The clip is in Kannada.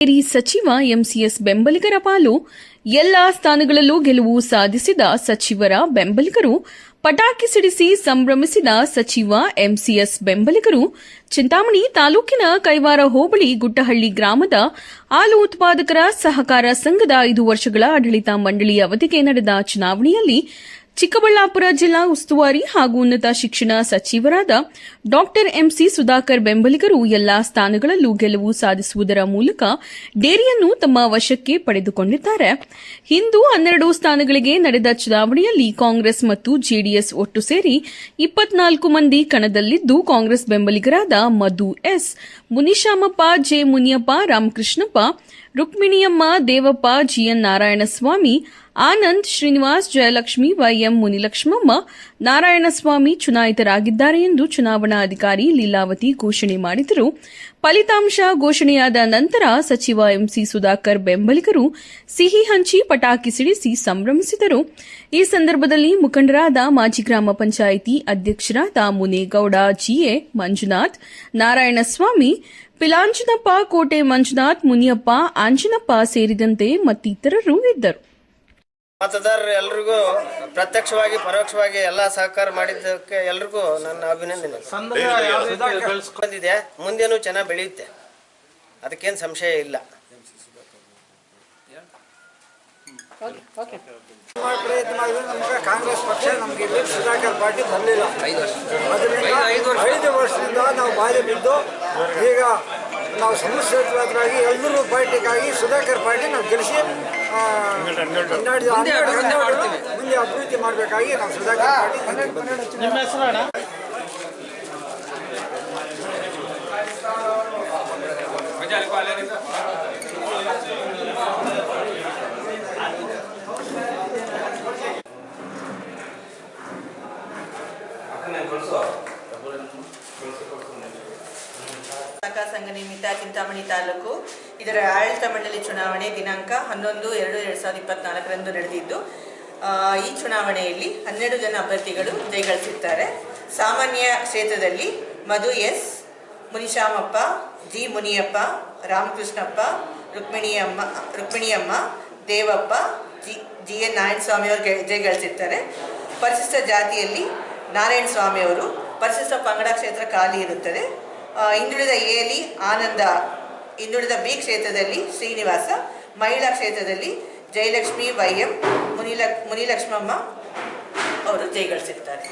ಹಿರಿಯ ಸಚಿವ ಎಂಸಿಎಸ್ ಬೆಂಬಲಿಗರ ಪಾಲು ಎಲ್ಲ ಸ್ಥಾನಗಳಲ್ಲೂ ಗೆಲುವು ಸಾಧಿಸಿದ ಸಚಿವರ ಬೆಂಬಲಿಗರು, ಪಟಾಕಿ ಸಿಡಿಸಿ ಸಂಭ್ರಮಿಸಿದ ಸಚಿವ ಎಂಸಿಎಸ್ ಬೆಂಬಲಿಗರು, ಚಿಂತಾಮಣಿ ತಾಲೂಕಿನ ಕೈವಾರ ಹೋಬಳಿ ಗುಟ್ಟಹಳ್ಳಿ ಗ್ರಾಮದ ಹಾಲು ಉತ್ಪಾದಕರ ಸಹಕಾರ ಸಂಘದ ಐದು ವರ್ಷಗಳ ಆಡಳಿತ ಮಂಡಳಿ ಅವಧಿಗೆ ನಡೆದ ಚುನಾವಣೆಯಲ್ಲಿ ಚಿಕ್ಕಬಳ್ಳಾಪುರ ಜಿಲ್ಲಾ ಉಸ್ತುವಾರಿ ಹಾಗೂ ಉನ್ನತ ಶಿಕ್ಷಣ ಸಚಿವರಾದ ಡಾಕ್ಟರ್ ಎಂಸಿ ಸುಧಾಕರ್ ಬೆಂಬಲಿಗರು ಎಲ್ಲಾ ಸ್ಥಾನಗಳಲ್ಲೂ ಗೆಲುವು ಸಾಧಿಸುವುದರ ಮೂಲಕ ಡೇರಿಯನ್ನು ತಮ್ಮ ವಶಕ್ಕೆ ಪಡೆದುಕೊಂಡಿದ್ದಾರೆ. ಇಂದು ಹನ್ನೆರಡು ಸ್ಥಾನಗಳಿಗೆ ನಡೆದ ಚುನಾವಣೆಯಲ್ಲಿ ಕಾಂಗ್ರೆಸ್ ಮತ್ತು ಜೆಡಿಎಸ್ ಒಟ್ಟು ಸೇರಿ ಇಪ್ಪತ್ನಾಲ್ಕು ಮಂದಿ ಕಣದಲ್ಲಿದ್ದು Congress ಬೆಂಬಲಿಗರಾದ Madhu S, Munishamappa, J Muniyappa, Ramakrishnappa Rukminiyamma Devappa GN Narayanaswamy, Anand Srinivas Jayalakshmi YM Munilakshmamma, Narayanaswamy ಚುನಾಯಿತರಾಗಿದ್ದಾರೆ ಎಂದು ಚುನಾವಣಾಧಿಕಾರಿ ಲೀಲಾವತಿ ಘೋಷಣೆ ಮಾಡಿದರು. ಫಲಿತಾಂಶ ಘೋಷಣೆಯಾದ ನಂತರ ಸಚಿವ ಎಂಸಿ ಸುಧಾಕರ್ ಬೆಂಬಲಿಗರು ಸಿಹಿ ಹಂಚಿ ಪಟಾಕಿ ಸಿಡಿಸಿ ಸಂಭ್ರಮಿಸಿದರು. ಈ ಸಂದರ್ಭದಲ್ಲಿ ಮುಖಂಡರಾದ ಮಾಜಿ ಗ್ರಾಮ ಪಂಚಾಯಿತಿ ಅಧ್ಯಕ್ಷರಾದ ಮುನೇಗೌಡ, ಜಿಎ ಮಂಜುನಾಥ್, ನಾರಾಯಣಸ್ವಾಮಿ ಪಿಲಾಂಜನಪ್ಪ ಕೋಟೆ ಮಂಜುನಾಥ್, ಮುನಿಯಪ್ಪ, ಆಂಜನಪ್ಪ ಸೇರಿದಂತೆ ಮತ್ತಿತರರು ಇದ್ದರು. ಮತದಾರರು ಎಲ್ರಿಗೂ ಪ್ರತ್ಯಕ್ಷವಾಗಿ, ಪರೋಕ್ಷವಾಗಿ ಎಲ್ಲ ಸಹಕಾರ ಮಾಡಿದ್ದಕ್ಕೆ ಎಲ್ರಿಗೂ ನನ್ನ ಅಭಿನಂದನೆ. ಬಂದಿದೆ. ಮುಂದೇನು ಚೆನ್ನಾಗಿ ಬೆಳೆಯುತ್ತೆ. ಅದಕ್ಕೇನು ಸಂಶಯ ಇಲ್ಲ. ಪ್ರಯತ್ನ ಮಾಡಿದ್ರೆ ನಮ್ಗೆ ಕಾಂಗ್ರೆಸ್ ಪಕ್ಷ ನಮ್ಗೆ ಇಲ್ಲಿ ಸುಧಾಕರ್ ಪಾರ್ಟಿ ಬರಲಿಲ್ಲ ಅದರಿಂದ ಐದು ವರ್ಷದಿಂದ ನಾವು ಬಾಧೆ ಬಿದ್ದು ಈಗ ನಾವು ಸಮಸ್ಯೆಗಳಾಗಿ ಎಲ್ಲರೂ ಪಾರ್ಟಿಗಾಗಿ ಸುಧಾಕರ್ ಪಾರ್ಟಿ ನಾವು ಗೆಲ್ಲಿಸಿ ಮುಂದೆ ಅಭಿವೃದ್ಧಿ ಮಾಡಬೇಕಾಗಿ ನಾವು ಸುಧಾಕರ್ ಪಾರ್ಟಿ ಬಂದಿದ್ದೀವಿ. ಸಹಕಾರ ಸಂಘ ನಿಮಿತ್ತ ಚಿಂತಾಮಣಿ ತಾಲೂಕು. ಇದರ ಆಡಳಿತ ಮಂಡಳಿ ಚುನಾವಣೆ ದಿನಾಂಕ ಹನ್ನೊಂದು, ಎರಡು ಎರಡು ಸಾವಿರದ ಇಪ್ಪತ್ನಾಲ್ಕರಂದು ನಡೆದಿದ್ದು ಈ ಚುನಾವಣೆಯಲ್ಲಿ ಹನ್ನೆರಡು ಜನ ಅಭ್ಯರ್ಥಿಗಳು ಜಯಗಳಿಸಿದ್ದಾರೆ ಸಾಮಾನ್ಯ ಕ್ಷೇತ್ರದಲ್ಲಿ Madhu S, Munishamappa, G Muniyappa, Ramakrishnappa, Rukminiyamma Rukminiyamma, Devappa, G G N Narayana ಸ್ವಾಮಿಯವರು ಜಯ ಜಯಗಳಿಸಿರ್ತಾರೆ ಪರಿಶಿಷ್ಟ ಜಾತಿಯಲ್ಲಿ ನಾರಾಯಣ ಸ್ವಾಮಿಯವರು ಪರಿಶಿಷ್ಟ ಪಂಗಡ ಕ್ಷೇತ್ರ ಖಾಲಿ ಇರುತ್ತದೆ. ಹಿಂದುಳಿದ ಎಲಿ ಆನಂದ ಹಿಂದುಳಿದ ಬಿ ಕ್ಷೇತ್ರದಲ್ಲಿ ಶ್ರೀನಿವಾಸ, ಮಹಿಳಾ ಕ್ಷೇತ್ರದಲ್ಲಿ ಜಯಲಕ್ಷ್ಮಿ, ವೈ ಎಂ ಮುನಿಲಕ್ ಮುನಿಲಕ್ಷ್ಮಮ್ಮ ಅವರು ಜಯಗಳಿಸಿರ್ತಾರೆ